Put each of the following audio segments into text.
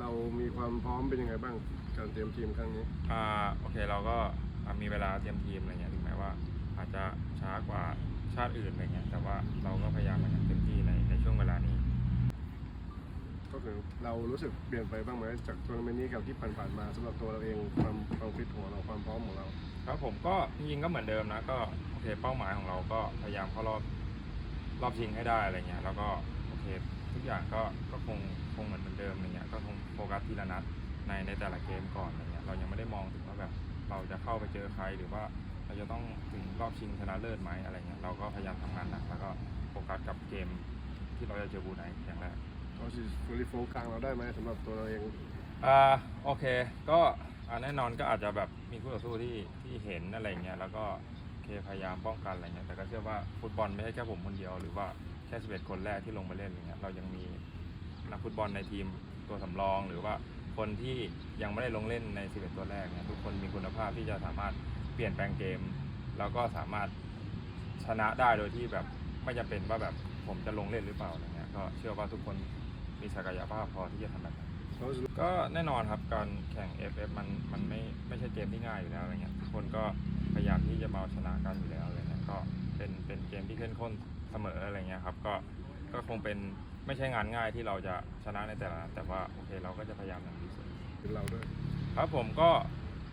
เรามีความพร้อมเป็นยังไงบ้างการเตรียมทีมครั้งนี้ อ่าโอเคเราก็อ่ามีเวลาเตรียมทีมอะไรเงี้ยถึงแม้ว่า อาจจะช้ากว่าชาติอื่นอะไรเงี้ยแต่ว่าเราก็พยายามมาอย่างเต็มที่ในในช่วงเวลานี้ ก็คือเรารู้สึกเปลี่ยนไปบ้างไหมจากทัวร์นาเมนต์นี้กับที่ผ่านๆมาสำหรับตัวเราเองความความฟิตของเราความพร้อมของเรา ครับผมก็จริงๆก็เหมือนเดิมนะก็โอเคเป้าหมายของเราก็พยายามเข้ารอบรอบชิงให้ได้อะไรเงี้ยแล้วก็โอเค ทุกอย่างก็ก็คงคงเหมือนเหมือนเดิมอะไรเงี้ยก็คงโฟกัส ทีละนัดในในแต่ละเกมก่อนอะไรเงี้ยเรายังไม่ได้มองถึงว่าแบบเราจะเข้าไปเจอใครหรือว่าเราจะต้องถึงรอบชิงชนะเลิศไหมอะไรเงี้ยเราก็พยายามทำงานหนักแล้วก็โฟกัสกับเกมที่เราจะเจอบูไนอย่างแรกเขาสิฟูริโฟกลางเราได้ไหมสำหรับตัวเราเองอ่าโอเค ก็อ่าแน่นอนก็อาจจะแบบมีคู่ต่อสู้ที่ที่เห็นอะไรเงี้ยแล้วก็โอเคพยายามป้องกันอะไรเงี้ยแต่ก็เชื่อว่าฟุตบอลไม่ใช่แค่ผมคนเดียวหรือว่าแค่11 คนแรกที่ลงมาเล่นอะไรเงี้ยเรายังมีนักฟุตบอลในทีมตัวสำรองหรือว่า คนที่ยังไม่ได้ลงเล่นใน 11 ตัวแรกเนี่ยทุกคนมีคุณภาพที่จะสามารถเปลี่ยนแปลงเกม แล้วก็สามารถชนะได้โดยที่แบบไม่จำเป็นว่าแบบผมจะลงเล่นหรือเปล่าอะไรเงี้ยก็เชื่อว่าทุกคนมีศักยภาพพอที่จะทำแบบนั้นก็แน่นอนครับการแข่ง FF มันมันไม่ไม่ใช่เกมที่ง่ายอยู่แล้วอะไรเงี้ยทุกคนก็พยายามที่จะมาเอาชนะกันอยู่แล้วอะไรเงี้ยก็เป็นเป็นเกมที่เข้มข้นเสมออะไรเงี้ยครับก็ ก็คงเป็นไม่ใช่งานง่ายที่เราจะชนะในแต่ละนัดแต่ว่าโอเคเราก็จะพยายามอย่างที่สุดเป็นเราด้วยครับผมก็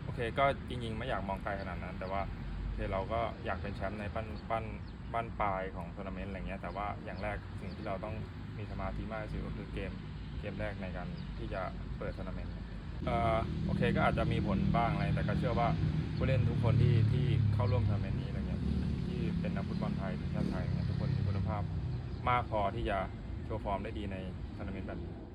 โอเคก็จริงๆไม่อยากมองไกลขนาดนั้น แต่ว่าโอเคเราก็อยากเป็นแชมป์ในปั้นปั้นบ้านปลายของทัวร์นาเมนต์อะไรเงี้ยแต่ว่าอย่างแรกสิ่งที่เราต้องมีสมาธิมากที่สุดก็คือเกมเกมแรกในการที่จะเปิดทัวร์นาเมนต์เอ่อโอเคก็อาจจะมีผลบ้างอะไรแต่ก็เชื่อว่าผู้เล่นทุกคนที่ที่เข้าร่วมทัวร์นาเมนต์นี้ มากพอที่จะโชว์ฟอร์มได้ดีในทัวร์นาเมนต์แบบนี้